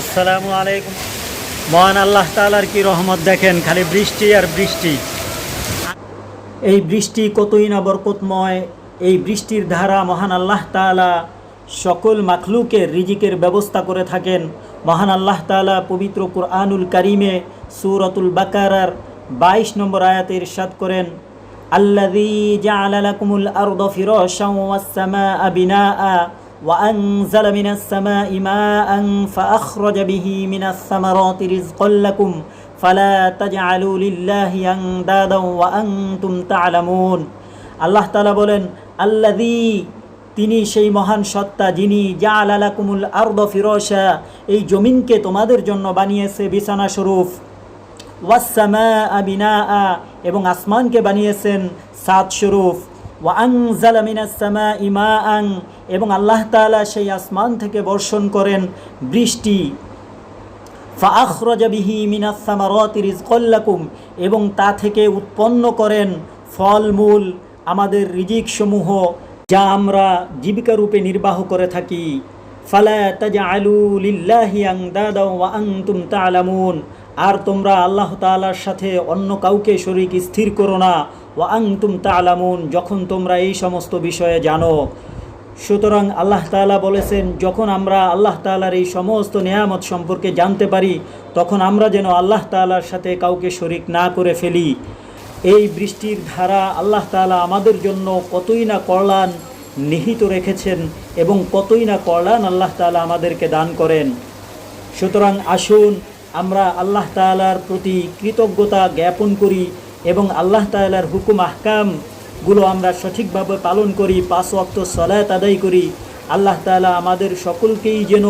আসসালামু আলাইকুম। মহান আল্লাহ তালার কি রহমত দেখেন, খালি বৃষ্টি আর বৃষ্টি। এই বৃষ্টি কতই না বরকতময়, এই বৃষ্টির ধারা মহান আল্লাহ তাআলা সকল মাখলুকের রিজিকের ব্যবস্থা করে থাকেন। মহান আল্লাহ তাআলা পবিত্র কুরআনুল কারিমে সুরতুল বাকারার বাইশ নম্বর আয়াতে ইরশাদ করেন, আল্লাযী জাআলা লাকুমুল আরদা বিনাআ وأنزل من السماء ماء فأخرج به من الثمرات رزقا لكم فلا تجعلوا لله أندادا وأنتم تعلمون আল্লাহ তালা বলেন আল্লাদি তিনি সেই মহান সত্তা যিনি যা আলাকুমুল আর্দ ফিরসা এই জমিনকে তোমাদের জন্য বানিয়েছে বিছানা স্বরূপ ওয়াসামা আবিনা এবং আসমানকে বানিয়েছেন সাত স্বরূপ ইমা আং এবং আল্লাহ তাআলা সেই আসমান থেকে বর্ষণ করেন বৃষ্টি। ফাখরজাবিহি এবং তা থেকে উৎপন্ন করেন ফলমূল আমাদের রিজিক সমূহ যা আমরা জীবিকা রূপে নির্বাহ করে থাকি। আলু আর তোমরা আল্লাহ তাআলার সাথে অন্য কাউকে শরিক স্থির করো না। ওয়া আনতুম তালামুন, যখন তোমরা এই সমস্ত বিষয়ে জানো। সুতরাং আল্লাহ তাআলা বলেছেন, যখন আমরা আল্লাহ তাআলার এই সমস্ত নেয়ামত সম্পর্কে জানতে পারি, তখন আমরা যেন আল্লাহ তাআলার সাথে কাউকে শরিক না করে ফেলি। এই বৃষ্টির ধারা আল্লাহ তাআলা আমাদের জন্য কতই না কল্যাণ নিহিত রেখেছেন এবং কতই না কল্যাণ আল্লাহ তাআলা আমাদেরকে দান করেন। সুতরাং আসুন, আমরা আল্লাহ তাআলার প্রতি কৃতজ্ঞতা জ্ঞাপন করি এবং আল্লাহ তাআলার হুকুম, আহকামগুলো আমরা সঠিকভাবে পালন করি, পাঁচ ওয়াক্ত সলায়াত আদায় করি। আল্লাহ তালা আমাদের সকলকেই যেন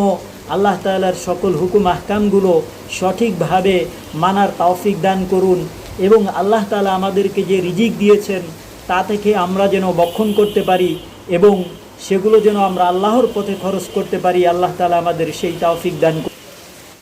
আল্লাহ তাআলার সকল হুকুম, আহকামগুলো সঠিকভাবে মানার তৌফিক দান করুন এবং আল্লাহ তালা আমাদেরকে যে রিজিক দিয়েছেন তা থেকে আমরা যেন বক্ষণ করতে পারি এবং সেগুলো যেন আমরা আল্লাহর পথে খরচ করতে পারি। আল্লাহ তালা আমাদের সেই তৌফিক দান